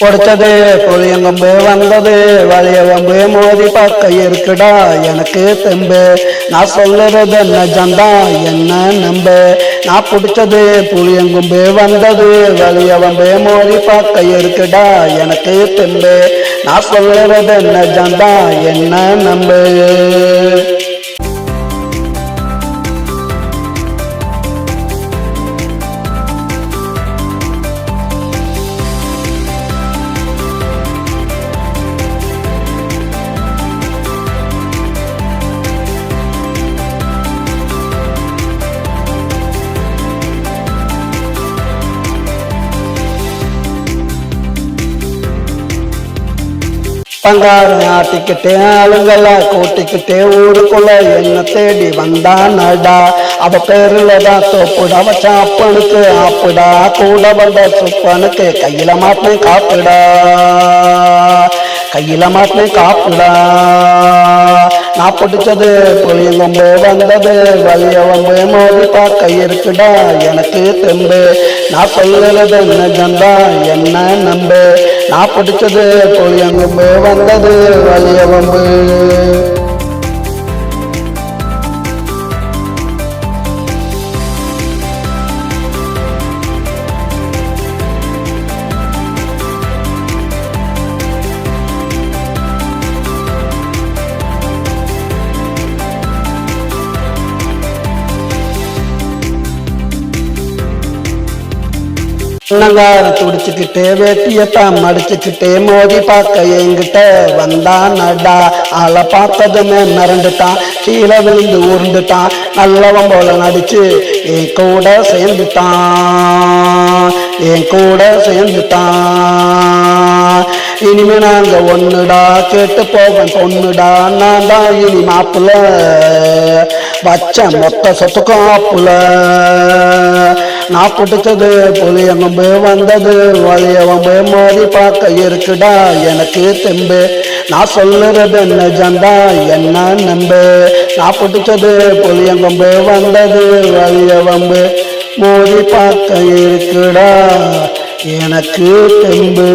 பொடிச்சது புளியங்கம்பு வந்தது வலியவம்பு மோதி பார்க்க இருக்குடா எனக்கு தெம்பு. நான் சொல்லுறது என்ன ஜந்தா என்ன நம்பு? நான் பிடிச்சது புளியங்கும்பு வந்தது வலியவம்பு மோதி பார்க்க இருக்குடா எனக்கு தெம்பு. நான் சொல்லுறது என்ன ஜந்தா என்ன நம்பு? பங்காரு ஆட்டிக்கிட்டே ஆளுங்களா கூட்டிக்கிட்டே ஊருக்குள்ள என்ன தேடி வந்தா நடா? அவ பேருல தான் தோப்புடா வச்சான் அப்பனுக்கு ஆப்புடா. கூட வந்த சுப்பனுக்கு கையில மாட்டினே காப்புடா. கையில மாட்டினே காப்புடா. நான் பிடிச்சது புளியங்கொம்பு வந்தது வலிய வம்பு மோதி பார்க்க இருக்குடா எனக்கு தெம்பு. நான் சொல்லுறது என்ன ஜந்தா என்ன நம்பு? நான் பிடிச்சது புளியங்கொம்பு வந்தது வலியவம்பு. வம்பு அண்ணங்கார துடிச்சுக்கிட்டே வேட்டியத்தான் மடிச்சுக்கிட்டே மோதி பார்க்க என்கிட்ட வந்தான் நடா ஆளை பார்த்ததுமே மிரண்டுட்டான் கீழே விழுந்து உருண்டுட்டான் நல்லவன் போல நடிச்சு என் கூட சேர்ந்துட்டான் என் கூட சேர்ந்துட்டான். இனிமே நாங்க ஒண்ணுடா கேட்டு போவேன் பொண்ணுடா நான் தான் இனி மாப்பிள்ள. வச்ச மொத்த சொத்துக்கும் ஆப்புல நான் பிடிச்சது புளியங்கம்பு வந்தது வலியவம்பு மாறி பார்க்க இருக்குடா எனக்கு தெம்பு. நான் சொல்லுறது என்ன ஜந்தா என்ன நம்பு? நான் பிடிச்சது புளியங்கம்பு வந்தது வலியவம்பு மோதி பார்க்க இருக்குடா எனக்கு தெம்பு.